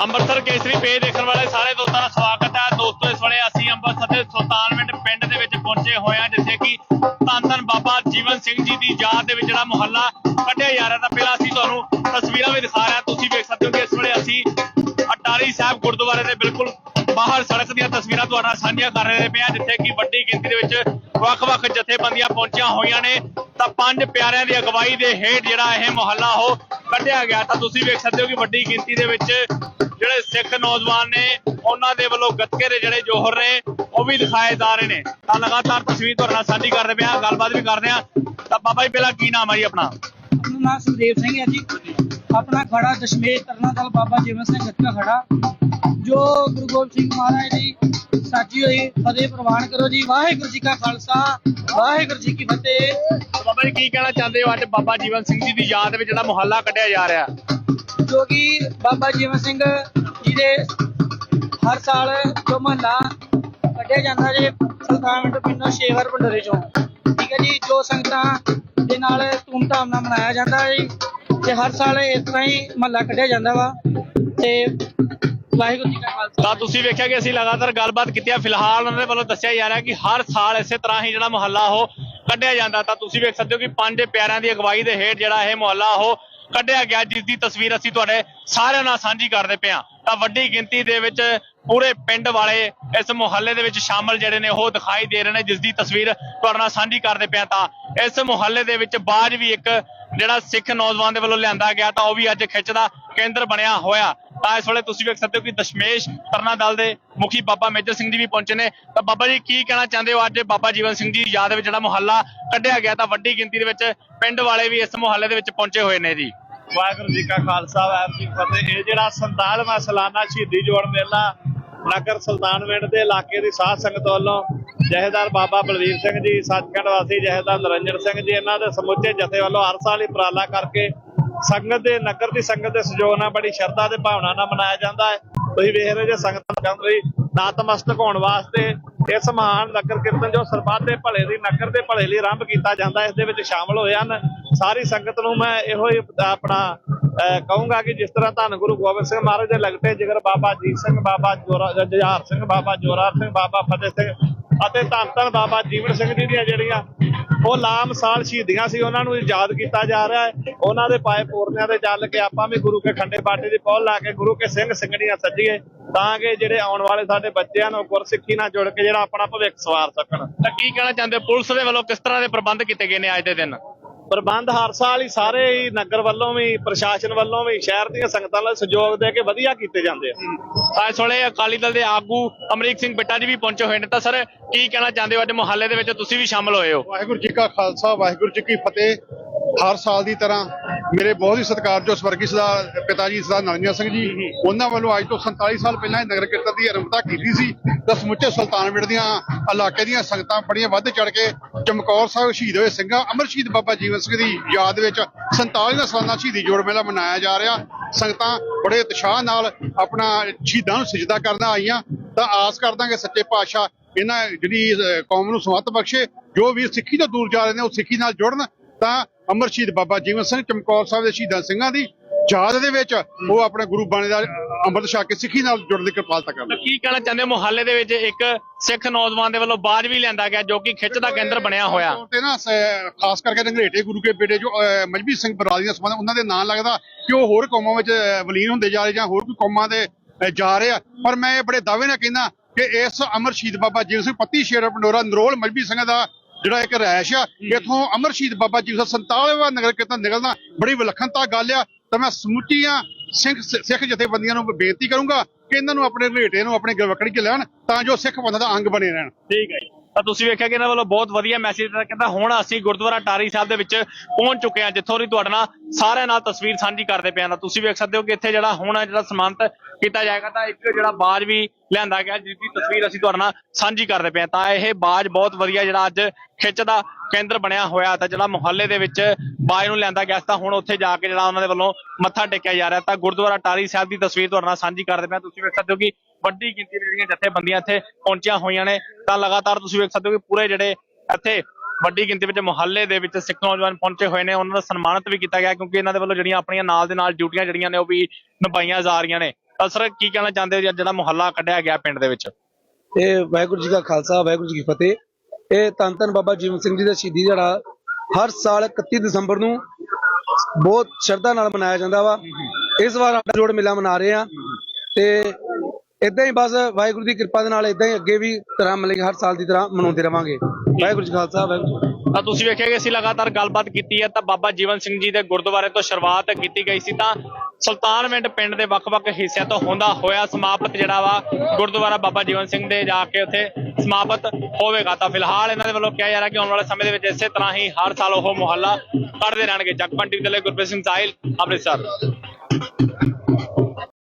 ਅੰਮ੍ਰਿਤਸਰ ਕੇਸਰੀ page ਦੇਖਣ ਵਾਲੇ ਸਾਰੇ ਦੋਸਤਾਂ ਦਾ ਸਵਾਗਤ ਹੈ। ਦੋਸਤੋ, ਇਸ ਵੇਲੇ ਅਸੀਂ ਅੰਮ੍ਰਿਤਸਰ ਦੇ ਸੁਲਤਾਨਵਿੰਡ ਪਿੰਡ ਦੇ ਵਿੱਚ ਪਹੁੰਚੇ ਹੋਏ ਹਾਂ, ਜਿੱਥੇ ਕਿ ਧੰਨ ਧੰਨ ਬਾਬਾ ਜੀਵਨ ਸਿੰਘ ਜੀ ਦੀ ਯਾਦ ਦੇ ਵਿੱਚ ਜਿਹੜਾ ਮੁਹੱਲਾ ਕੱਢਿਆ ਜਾ ਰਿਹਾ। ਤਾਂ ਪਹਿਲਾਂ ਅਸੀਂ ਤੁਹਾਨੂੰ ਤਸਵੀਰਾਂ ਵੀ ਦਿਖਾ ਰਹੇ ਹਾਂ। ਤੁਸੀਂ ਵੇਖ ਸਕਦੇ ਹੋ ਕਿ ਇਸ ਵੇਲੇ ਅਸੀਂ ਅਟਾਰੀ ਸਾਹਿਬ ਗੁਰਦੁਆਰੇ ਦੇ ਬਿਲਕੁਲ ਬਾਹਰ ਸੜਕ ਦੀਆਂ ਤਸਵੀਰਾਂ ਤੁਹਾਡੇ ਨਾਲ ਸਾਂਝੀਆਂ ਕਰ ਰਹੇ ਪਏ ਹਾਂ, ਜਿੱਥੇ ਕਿ ਵੱਡੀ ਗਿਣਤੀ ਦੇ ਵਿੱਚ ਵੱਖ-ਵੱਖ ਜਥੇਬੰਦੀਆਂ ਪਹੁੰਚੀਆਂ ਹੋਈਆਂ ਨੇ। ਤਾਂ ਪੰਜ ਪਿਆਰਿਆਂ ਦੀ ਅਗਵਾਈ ਦੇ ਹੇਠ ਜਿਹੜਾ ਇਹ ਮੁਹੱਲਾ ਉਹ ਕੱਢਿਆ ਗਿਆ। ਤਾਂ ਤੁਸੀਂ ਵੇਖ ਸਕਦੇ ਹੋ ਕਿ ਵੱਡੀ ਗਿਣਤੀ ਦੇ ਵਿੱਚ ਜਿਹੜੇ ਸਿੱਖ ਨੌਜਵਾਨ ਨੇ, ਉਹਨਾਂ ਦੇ ਵੱਲੋਂ ਗੱਤਕੇ ਦੇ ਜਿਹੜੇ ਜੋਹਰ ਨੇ, ਉਹ ਵੀ ਦਿਖਾਏ ਜਾ ਰਹੇ ਨੇ। ਤਾਂ ਲਗਾਤਾਰ ਤਸਵੀਰ ਤੁਹਾਡੇ ਨਾਲ ਸਾਂਝੀ ਕਰਦੇ ਪਿਆ ਗੱਲਬਾਤ ਵੀ ਕਰਦੇ ਹਾਂ। ਤਾਂ ਬਾਬਾ ਜੀ, ਪਹਿਲਾਂ ਕੀ ਨਾਮ ਹੈ ਜੀ ਆਪਣਾ? ਆਪਣਾ ਨਾਮ ਸੁਖਦੇਵ ਸਿੰਘ ਹੈ ਜੀ। ਆਪਣਾ ਖੜਾ ਦਸ਼ਮੇਸ਼ ਤਰਨਾ ਦਲ ਬਾਬਾ ਜੀਵਨ ਸਿੰਘ ਗੱਤਕਾ ਖੜਾ। ਜੋ ਗੁਰੂ ਗੋਬਿੰਦ ਸਿੰਘ ਮਹਾਰਾਜ ਦੀ ਸਾਜੀ ਹੋਈ ਫਤਿਹ ਪ੍ਰਵਾਨ ਕਰੋ ਜੀ। ਵਾਹਿਗੁਰੂ ਜੀ ਕਾ ਖਾਲਸਾ ਵਾਹਿਗੁਰੂ ਜੀ ਕੀ ਫਤਿਹ। ਬਾਬਾ ਜੀ ਕੀ ਕਹਿਣਾ ਚਾਹੁੰਦੇ ਹੋ? ਅੱਜ ਬਾਬਾ ਜੀਵਨ ਸਿੰਘ ਜੀ ਦੀ ਯਾਦ ਵਿੱਚ ਜਿਹੜਾ ਮੁਹੱਲਾ ਕੱਢਿਆ ਜਾ ਰਿਹਾ। ਜੋ ਕਿ ਬਾਬਾ ਜੀਵਨ ਸਿੰਘ ਜੀ ਦੇ ਹਰ ਸਾਲ ਜੋ ਮਹੱਲਾ ਕੱਢਿਆ ਜਾਂਦਾ ਜੀ ਸੁਲਤਾਨਵਿੰਡ ਪਿੰਡੋਂ ਸ਼ੇਵਰ ਭੰਡਾਰੇ ਚੋਂ। ਠੀਕ ਹੈ ਜੀ ਜੋ ਸੰਗਤਾਂ ਦੇ ਨਾਲ ਧੂਮਧਾਮ ਨਾਲ ਮਨਾਇਆ ਜਾਂਦਾ ਹੈ। ਜੀ ਤੇ ਹਰ ਸਾਲ ਇਸ ਤਰ੍ਹਾਂ ਹੀ ਮਹੱਲਾ ਕੱਢਿਆ ਜਾਂਦਾ ਵਾ ਤੇ ਵਾਹਿਗੁਰੂ ਜੀ ਕਾ ਖਾਲਸਾ। ਤਾਂ ਤੁਸੀਂ ਵੇਖਿਆ ਕਿ ਅਸੀਂ ਲਗਾਤਾਰ ਗੱਲਬਾਤ ਕੀਤੀ ਹੈ ਫਿਲਹਾਲ ਉਹਨਾਂ ਦੇ ਵੱਲੋਂ ਦੱਸਿਆ ਜਾ ਰਿਹਾ ਕਿ ਹਰ ਸਾਲ ਇਸੇ ਤਰ੍ਹਾਂ ਹੀ ਜਿਹੜਾ ਮੁਹੱਲਾ ਉਹ ਕੱਢਿਆ ਜਾਂਦਾ। ਤਾਂ ਤੁਸੀਂ ਵੇਖ ਸਕਦੇ ਹੋ ਕਿ ਪੰਜ ਪਿਆਰਿਆਂ ਦੀ ਅਗਵਾਈ ਦੇ ਹੇਠ ਜਿਹੜਾ ਇਹ ਮੁਹੱਲਾ ਉਹ ਕੱਢਿਆ ਗਿਆ, ਜਿਸ ਦੀ ਤਸਵੀਰ ਅਸੀਂ ਤੁਹਾਡੇ ਸਾਰਿਆਂ ਨਾਲ ਸਾਂਝੀ ਕਰਦੇ ਪਏ ਹਾਂ। ਤਾਂ ਵੱਡੀ ਗਿਣਤੀ ਦੇ ਵਿੱਚ ਪੂਰੇ ਪਿੰਡ ਵਾਲੇ ਇਸ ਮੁਹੱਲੇ ਦੇ ਵਿੱਚ ਸ਼ਾਮਲ ਜਿਹੜੇ ਨੇ ਉਹ ਦਿਖਾਈ ਦੇ ਰਹੇ ਨੇ, ਜਿਸ ਦੀ ਤਸਵੀਰ ਤੁਹਾਡੇ ਨਾਲ ਸਾਂਝੀ ਕਰਦੇ ਪਏ ਤਾਂ ਇਸ ਮੁਹੱਲੇ ਦੇ ਵਿੱਚ ਬਾਜ ਵੀ ਇੱਕ ਜਿਹੜਾ ਸਿੱਖ ਨੌਜਵਾਨ ਦੇ ਵੱਲੋਂ ਲਿਆਂਦਾ ਗਿਆ ਤਾਂ ਉਹ ਵੀ ਅੱਜ ਖਿੱਚ ਦਾ ਕੇਂਦਰ ਬਣਿਆ ਹੋਇਆ। ਤਾਂ ਇਸ ਵੇਲੇ ਤੁਸੀਂ ਵੇਖ ਸਕਦੇ ਹੋ ਕਿ ਦਸ਼ਮੇਸ਼ ਤਰਨਾ ਦਲ ਦੇ ਮੁਖੀ ਬਾਬਾ ਮੇਜਰ ਸਿੰਘ ਜੀ ਵੀ ਪਹੁੰਚੇ ਨੇ। ਤਾਂ ਬਾਬਾ ਜੀ, ਕੀ ਕਹਿਣਾ ਚਾਹੁੰਦੇ ਹੋ ਅੱਜ ਬਾਬਾ ਜੀਵਨ ਸਿੰਘ ਜੀ ਯਾਦ ਵਿੱਚ ਜਿਹੜਾ ਮੁਹੱਲਾ ਕੱਢਿਆ ਗਿਆ ਤਾਂ ਵੱਡੀ ਗਿਣਤੀ ਦੇ ਵਿੱਚ ਪਿੰਡ ਵਾਲੇ ਵੀ ਇਸ ਮੁਹੱਲੇ ਦੇ ਵਿੱਚ ਪਹੁੰਚੇ ਹੋਏ ਨੇ ਜੀ। ਵਾਹਿਗੁਰੂ ਜੀ ਕਾ ਖਾਲਸਾ, ਵਾਹਿਗੁਰੂ ਜੀ ਫਤਿਹ। ਇਹ ਜਿਹੜਾ 47ਵਾਂ ਸਾਲਾਨਾ ਸ਼ਹੀਦੀ ਜੋੜ ਮੇਲਾ ਨਗਰ ਸੁਲਤਾਨਵਿੰਡ ਦੇ ਇਲਾਕੇ ਦੀ ਸਾਧ ਸੰਗਤ ਵੱਲੋਂ ਜਹੇਦਾਰ ਬਾਬਾ ਬਲਵੀਰ ਸਿੰਘ ਜੀ, ਸੱਚਖੰਡ ਵਾਸੀ ਜਹੇਦਾਰ ਨਰਿੰਦਰ ਸਿੰਘ ਜੀ, ਇਹਨਾਂ ਦੇ ਸਮੁੱਚੇ ਜਥੇ ਵੱਲੋਂ ਹਰ ਸਾਲ ਹੀ ਉਪਰਾਲਾ ਕਰਕੇ ਸੰਗਤ ਦੇ, ਨਗਰ ਦੀ ਸੰਗਤ ਦੇ ਸਹਿਯੋਗ ਨਾਲ ਬੜੀ ਸ਼ਰਧਾ ਤੇ ਭਾਵਨਾ ਨਾਲ ਮਨਾਇਆ ਜਾਂਦਾ ਹੈ। ਤੁਸੀਂ ਵੇਖ ਰਹੇ ਜੇ ਸੰਗਤ ਕਰਨ ਲਈ ਨਤਮਸਤਕ ਹੋਣ ਵਾਸਤੇ ਇਸ ਮਹਾਨ ਨਗਰ ਕੀਰਤਨ ਜੋ ਸਰਬੱਤ ਦੇ ਭਲੇ ਦੀ, ਨਗਰ ਦੇ ਭਲੇ ਲਈ ਆਰੰਭ ਕੀਤਾ ਜਾਂਦਾ ਇਸ ਦੇ ਵਿੱਚ ਸ਼ਾਮਲ ਹੋਏ ਹਨ। ਸਾਰੀ ਸੰਗਤ ਨੂੰ ਮੈਂ ਇਹੋ ਹੀ ਆਪਣਾ, ਅਹ, ਕਹੂੰਗਾ ਕਿ ਜਿਸ ਤਰ੍ਹਾਂ ਧੰਨ ਗੁਰੂ ਗੋਬਿੰਦ ਸਿੰਘ ਮਹਾਰਾਜ ਦੇ ਲਗਤੇ ਜਿਗਰ ਬਾਬਾ ਜੀਤ ਸਿੰਘ, ਬਾਬਾ ਜੋਰਾ ਜੁਝਾਰ ਸਿੰਘ, ਬਾਬਾ ਜ਼ੋਰਾ ਸਿੰਘ, ਬਾਬਾ ਫਤਿਹ ਸਿੰਘ ਅਤੇ ਧੰਨ ਧੰਨ ਬਾਬਾ ਜੀਵਨ ਸਿੰਘ ਜੀ ਦੀਆਂ ਜਿਹੜੀਆਂ, ਉਹ ਲਾਮ ਸਾਲ ਸ਼ਹੀਦੀਆਂ ਸੀ, ਉਹਨਾਂ ਨੂੰ ਯਾਦ ਕੀਤਾ ਜਾ ਰਿਹਾ ਹੈ। ਉਹਨਾਂ ਦੇ ਪਾਏ ਪੂਰਨਿਆਂ ਦੇ ਚੱਲ ਕੇ ਆਪਾਂ ਵੀ ਗੁਰੂ ਕੇ ਖੰਡੇ ਬਾਟੇ ਦੀ ਪੌਲ ਲਾ ਕੇ ਗੁਰੂ ਕੇ ਸਿੰਘ ਸਿੰਘਣੀਆਂ ਸੱਜੀਏ, ਤਾਂ ਕਿ ਜਿਹੜੇ ਆਉਣ ਵਾਲੇ ਸਾਡੇ ਬੱਚਿਆਂ ਨੂੰ ਗੁਰਸਿੱਖੀ ਨਾਲ ਜੁੜ ਕੇ ਜਿਹੜਾ ਆਪਣਾ ਭਵਿੱਖ ਸਵਾਰ ਸਕਣ। ਤਾਂ ਕੀ ਕਹਿਣਾ ਚਾਹੁੰਦੇ ਪੁਲਿਸ ਦੇ ਵੱਲੋਂ ਕਿਸ ਤਰ੍ਹਾਂ ਦੇ ਪ੍ਰਬੰਧ ਕੀਤੇ ਗਏ ਨੇ ਅੱਜ ਦੇ ਦਿਨ? ਪ੍ਰਬੰਧ ਹਰ ਸਾਲ ਹੀ ਸਾਰੇ ਹੀ ਨਗਰ ਵੱਲੋਂ ਵੀ ਪ੍ਰਸ਼ਾਸਨ ਵੱਲੋਂ ਵੀ ਸ਼ਹਿਰ ਦੀਆਂ ਸੰਗਤਾਂ ਨਾਲ ਸਹਿਯੋਗ ਦੇ ਕੇ ਵਧੀਆ ਕੀਤੇ ਜਾਂਦੇ ਆ। ਤਾਂ ਇਸ ਵੇਲੇ ਅਕਾਲੀ ਦਲ ਦੇ ਆਗੂ ਅਮਰੀਕ ਸਿੰਘ ਬਿੱਟਾ ਜੀ ਵੀ ਪਹੁੰਚੇ ਹੋਏ ਨੇ। ਤਾਂ ਸਰ ਕੀ ਕਹਿਣਾ ਚਾਹੁੰਦੇ ਹੋ? ਅੱਜ ਮੁਹੱਲੇ ਦੇ ਵਿੱਚ ਤੁਸੀਂ ਵੀ ਸ਼ਾਮਲ ਹੋਏ ਹੋ। ਵਾਹਿਗੁਰੂ ਜੀ ਕਾ ਖਾਲਸਾ ਵਾਹਿਗੁਰੂ ਜੀ ਕੀ ਫਤਿਹ। ਹਰ ਸਾਲ ਦੀ ਤਰ੍ਹਾਂ ਮੇਰੇ ਬਹੁਤ ਹੀ ਸਤਿਕਾਰਯੋਗ ਸਵਰਗੀ ਸਰਦਾਰ ਪਿਤਾ ਜੀ ਸਰਦਾਰ ਨਰਿੰਦਰ ਸਿੰਘ ਜੀ, ਉਹਨਾਂ ਵੱਲੋਂ ਅੱਜ ਤੋਂ 47 ਸਾਲ ਪਹਿਲਾਂ ਇਹ ਨਗਰ ਕੀਰਤਨ ਦੀ ਆਰੰਭਤਾ ਕੀਤੀ ਸੀ। ਤਾਂ ਸਮੁੱਚੇ ਸੁਲਤਾਨਵਿੰਡ ਦੀਆਂ ਇਲਾਕੇ ਦੀਆਂ ਸੰਗਤਾਂ ਬੜੀਆਂ ਵੱਧ ਚੜ ਕੇ ਚਮਕੌਰ ਸਾਹਿਬ ਸ਼ਹੀਦ ਹੋਏ ਸਿੰਘਾਂ ਅਮਰ ਸ਼ਹੀਦ ਬਾਬਾ ਜੀਵਨ ਸਿੰਘ ਦੀ ਯਾਦ ਵਿੱਚ 47ਵਾਂ ਸਾਲਾਨਾ ਸ਼ਹੀਦੀ ਜੋੜ ਮੇਲਾ ਮਨਾਇਆ ਜਾ ਰਿਹਾ। ਸੰਗਤਾਂ ਬੜੇ ਉਤਸ਼ਾਹ ਨਾਲ ਆਪਣਾ ਸ਼ਹੀਦਾਂ ਨੂੰ ਸਜਦਾ ਕਰਨ ਆਈਆਂ। ਤਾਂ ਆਸ ਕਰਦਾ ਕਿ ਸੱਚੇ ਪਾਤਸ਼ਾਹ ਇਹਨਾਂ ਜਿਹੜੀ ਕੌਮ ਨੂੰ ਸਮਤ ਬਖਸ਼ੇ। ਜੋ ਵੀ ਸਿੱਖੀ ਤੋਂ ਦੂਰ ਜਾ ਰਹੇ ਨੇ, ਉਹ ਸਿੱਖੀ ਨਾਲ ਜੁੜਨ। ਤਾਂ ਅਮਰ ਸ਼ਹੀਦ ਬਾਬਾ ਜੀਵਨ ਸਿੰਘ ਚਮਕੌਰ ਸਾਹਿਬ ਦੇ ਸ਼ਹੀਦਾਂ ਸਿੰਘਾਂ ਦੀ ਯਾਦ ਦੇ ਵਿੱਚ ਉਹ ਆਪਣੇ ਗੁਰੂ ਬਾਣੀ ਦਾ ਅੰਮ੍ਰਿਤ ਛਕ ਕੇ ਸਿੱਖੀ ਨਾਲ ਜੁੜਨ ਦੀ ਕਿਰਪਾਲਤਾ ਕਰਨ ਤਾਂ ਕੀ ਕਹਿਣਾ ਚਾਹੁੰਦੇ ਮੁਹੱਲੇ ਦੇ ਵਿੱਚ ਇੱਕ ਸਿੱਖ ਨੌਜਵਾਨ ਦੇ ਵੱਲੋਂ ਬਾਜ ਵੀ ਲਿਆਂਦਾ ਗਿਆ ਜੋ ਕਿ ਖਿੱਚ ਦਾ ਕੇਂਦਰ ਬਣਿਆ ਹੋਇਆ। ਤੇ ਨਾ ਖਾਸ ਕਰਕੇ ਰੰਗਰੇਟੇ ਗੁਰੂ ਕੇ ਬੇਟੇ ਜੋ ਮਜਬੀ ਸਿੰਘ ਬਰਾਦਰੀਆਂ ਸੰਬੰਧ ਉਹਨਾਂ ਦੇ ਨਾਂ ਲੱਗਦਾ ਕਿ ਉਹ ਹੋਰ ਕੌਮਾਂ ਵਿੱਚ ਵਲੀਨ ਹੁੰਦੇ ਜਾ ਰਹੇ ਜਾਂ ਹੋਰ ਕੋਈ ਕੌਮਾਂ ਦੇ ਜਾ ਰਹੇ ਆ। ਪਰ ਮੈਂ ਇਹ ਬੜੇ ਦਾਅਵੇ ਨਾਲ ਕਹਿੰਦਾ ਕਿ ਇਸ ਅਮਰ ਸ਼ਹੀਦ ਬਾਬਾ ਜੀਵਨ ਸਿੰਘ ਪੱਤੀ ਸ਼ੇਰ ਪੰਡੋਰਾ ਨਰੋਲ ਮਜਬੀ ਸਿੰਘ ਦਾ ਜਿਹੜਾ ਇੱਕ ਰੈਸ਼ ਆ ਇਥੋਂ ਅਮਰ ਸ਼ਹੀਦ ਬਾਬਾ ਜੀਵਨ ਸਿੰਘ 47ਵਾਂ ਨਗਰ ਕੀਰਤਨ ਨਿਕਲਣਾ ਬੜੀ ਵਿਲੱਖਣਤਾ ਗੱਲ ਆ। ਤਾਂ ਮੈਂ ਸਮੁੱਚੀਆਂ ਸਿੱਖ ਸਿੱਖ ਜਥੇਬੰਦੀਆਂ ਨੂੰ ਬੇਨਤੀ ਕਰੂੰਗਾ ਕਿ ਇਹਨਾਂ ਨੂੰ ਆਪਣੇ ਰੇਟੇ ਨੂੰ ਆਪਣੇ ਗਲਵਕੜੀ 'ਚ ਲੈਣ ਤਾਂ ਜੋ ਸਿੱਖ ਪੰਥ ਦਾ ਅੰਗ ਬਣੇ ਰਹਿਣ। ਠੀਕ ਹੈ ਜੀ। ਤਾਂ ਤੁਸੀਂ ਵੇਖਿਆ ਕਿ ਇਹਨਾਂ ਵੱਲੋਂ ਬਹੁਤ ਵਧੀਆ ਮੈਸੇਜ ਦਿੱਤਾ ਕਹਿੰਦਾ ਹੁਣ ਅਸੀਂ ਗੁਰਦੁਆਰਾ ਟਾਰੀ ਸਾਹਿਬ ਦੇ ਵਿੱਚ ਪਹੁੰਚ ਚੁੱਕੇ ਹਾਂ ਜਿੱਥੋਂ ਦੀ ਤੁਹਾਡੇ ਨਾਲ ਸਾਰਿਆਂ ਨਾਲ ਤਸਵੀਰ ਸਾਂਝੀ ਕਰਦੇ ਹਾਂ। ਤਾਂ ਤੁਸੀਂ ਵੇਖ ਸਕਦੇ ਹੋ ਕਿ ਇੱਥੇ ਜਿਹੜਾ ਹੁਣ ਜਿਹੜਾ ਸਨਮਾਨਿਤ ਕੀਤਾ ਜਾਏਗਾ ਤਾਂ ਇੱਕ ਜਿਹੜਾ ਬਾਜ ਵੀ ਲਿਆਂਦਾ ਗਿਆ ਜਿਸ ਦੀ ਤਸਵੀਰ ਅਸੀਂ ਤੁਹਾਡੇ ਨਾਲ ਸਾਂਝੀ ਕਰਦੇ ਪਏ ਤਾਂ ਇਹ ਬਾਜ ਬਹੁਤ ਵਧੀਆ ਜਿਹੜਾ ਅੱਜ ਖਿੱਚ ਦਾ ਕੇਂਦਰ ਬਣਿਆ ਹੋਇਆ ਤਾਂ ਜਿਹੜਾ ਮੁਹੱਲੇ ਦੇ ਵਿੱਚ ਬਾਜ ਨੂੰ ਲਿਆਂਦਾ ਗਿਆ ਤਾਂ ਹੁਣ ਉੱਥੇ ਜਾ ਕੇ ਜਿਹੜਾ ਉਹਨਾਂ ਦੇ ਵੱਲੋਂ ਮੱਥਾ ਟੇਕਿਆ ਜਾ ਰਿਹਾ। ਤਾਂ ਗੁਰਦੁਆਰਾ ਟਾਰੀ ਸਾਹਿਬ ਦੀ ਤਸਵੀਰ ਤੁਹਾਡੇ ਨਾਲ ਸਾਂਝੀ ਕਰਦੇ ਪਿਆ। ਤੁਸੀਂ ਵੇਖ ਸਕਦੇ ਹੋ ਕਿ ਵੱਡੀ ਗਿਣਤੀ ਦੀਆਂ ਜਿਹੜੀਆਂ ਜਥੇਬੰਦੀਆਂ ਇੱਥੇ ਪਹੁੰਚੀਆਂ ਹੋਈਆਂ ਨੇ। ਤਾਂ ਲਗਾਤਾਰ ਤੁਸੀਂ ਵੇਖ ਸਕਦੇ ਹੋ ਕਿ ਪੂਰੇ ਜਿਹੜੇ ਇੱਥੇ ਵੱਡੀ ਗਿਣਤੀ ਵਿੱਚ ਮੁਹੱਲੇ ਦੇ ਵਿੱਚ ਸਿੱਖ ਨੌਜਵਾਨ ਪਹੁੰਚੇ ਹੋਏ ਨੇ। ਉਹਨਾਂ ਦਾ ਸਨਮਾਨਿਤ ਵੀ ਕੀਤਾ ਗਿਆ ਕਿਉਂਕਿ ਇਹਨਾਂ ਦੇ ਵੱਲੋਂ ਜਿਹੜੀਆਂ ਆਪਣੀਆਂ ਨਾਲ ਦੇ ਨਾਲ ਡਿਊਟੀਆਂ ਜਿਹੜੀਆਂ ਨੇ ਉਹ ਵੀ ਨਿਭਾਈਆਂ ਜਾ ਰਹੀਆਂ ਨੇ। ਤਾਂ ਸਰ, ਕੀ ਕਹਿਣਾ ਚਾਹੁੰਦੇ ਹੋ ਜਿਹੜਾ ਮੁਹੱਲਾ ਕੱਢਿਆ ਗਿਆ ਪਿੰਡ ਦੇ ਵਿੱਚ। ਇਹ ਵਾਹਿਗੁਰੂ ਜੀ ਕਾ ਖਾਲਸਾ, ਵਾਹਿਗੁਰੂ ਜੀ ਕੀ ਫਤਿਹ। ਇਹ ਧੰਨ ਧੰਨ ਬਾਬਾ ਜੀਵਨ ਸਿੰਘ ਜੀ ਦਾ ਸ਼ਹੀਦੀ ਦਿਹਾੜਾ ਹਰ ਸਾਲ 31 ਦਸੰਬਰ ਨੂੰ ਬਹੁਤ ਸ਼ਰਧਾ ਨਾਲ ਮਨਾਇਆ ਜਾਂਦਾ ਵਾ। ਇਸ ਵਾਰ ਸਾਡਾ ਜੋੜ ਮੇਲਾ ਮਨਾ ਰਹੇ ਆ ਤੇ ਇਦਾਂ ਹੀ ਬਸ ਵਾਹਿਗੁਰੂ ਦੀ ਕਿਰਪਾ ਦੇ ਨਾਲ ਇਦਾਂ ਹੀ ਅੱਗੇ ਵੀ ਤਰ੍ਹਾਂ ਮਤਲਬ ਕਿ ਹਰ ਸਾਲ ਦੀ ਤਰ੍ਹਾਂ ਮਨਾਉਂਦੇ ਰਵਾਂਗੇ। ਵਾਹਿਗੁਰੂ ਜੀ ਖਾਲਸਾ, ਵਾਹਿਗੁਰੂ ਜੀ ਤਾਂ ਤੁਸੀਂ ਵੇਖਿਆ ਕਿ ਅਸੀਂ ਲਗਾਤਾਰ ਗੱਲਬਾਤ ਕੀਤੀ ਹੈ ਤਾਂ ਬਾਬਾ ਜੀਵਨ ਸਿੰਘ ਜੀ ਦੇ ਗੁਰਦੁਆਰੇ ਤੋਂ ਸ਼ੁਰੂਆਤ ਕੀਤੀ ਗਈ ਸੀ ਤਾਂ ਸੁਲਤਾਨਵਿੰਡ ਪਿੰਡ ਦੇ ਵੱਖ-ਵੱਖ ਹਿੱਸਿਆਂ ਤੋਂ ਹੁੰਦਾ ਹੋਇਆ ਸਮਾਪਤ ਜਿਹੜਾ ਵਾ ਗੁਰਦੁਆਰਾ ਬਾਬਾ ਜੀਵਨ ਸਿੰਘ ਦੇ ਜਾ ਕੇ ਉੱਥੇ ਸਮਾਪਤ ਹੋਵੇਗਾ। ਤਾਂ ਫਿਲਹਾਲ ਇਹਨਾਂ ਦੇ ਵੱਲੋਂ ਕਿਹਾ ਜਾ ਰਿਹਾ ਕਿ ਆਉਣ ਵਾਲੇ ਸਮੇਂ ਦੇ ਵਿੱਚ ਇਸੇ ਤਰ੍ਹਾਂ ਹੀ ਹਰ ਸਾਲ ਉਹ ਮੁਹੱਲਾ ਕੱਢਦੇ ਰਹਿਣਗੇ। ਜਗਪੰਡੀ ਦੇ ਲਈ ਗੁਰਪ੍ਰੀਤ ਸਿੰਘ ਸਾਹਿਲ, ਅੰਮ੍ਰਿਤਸਰ।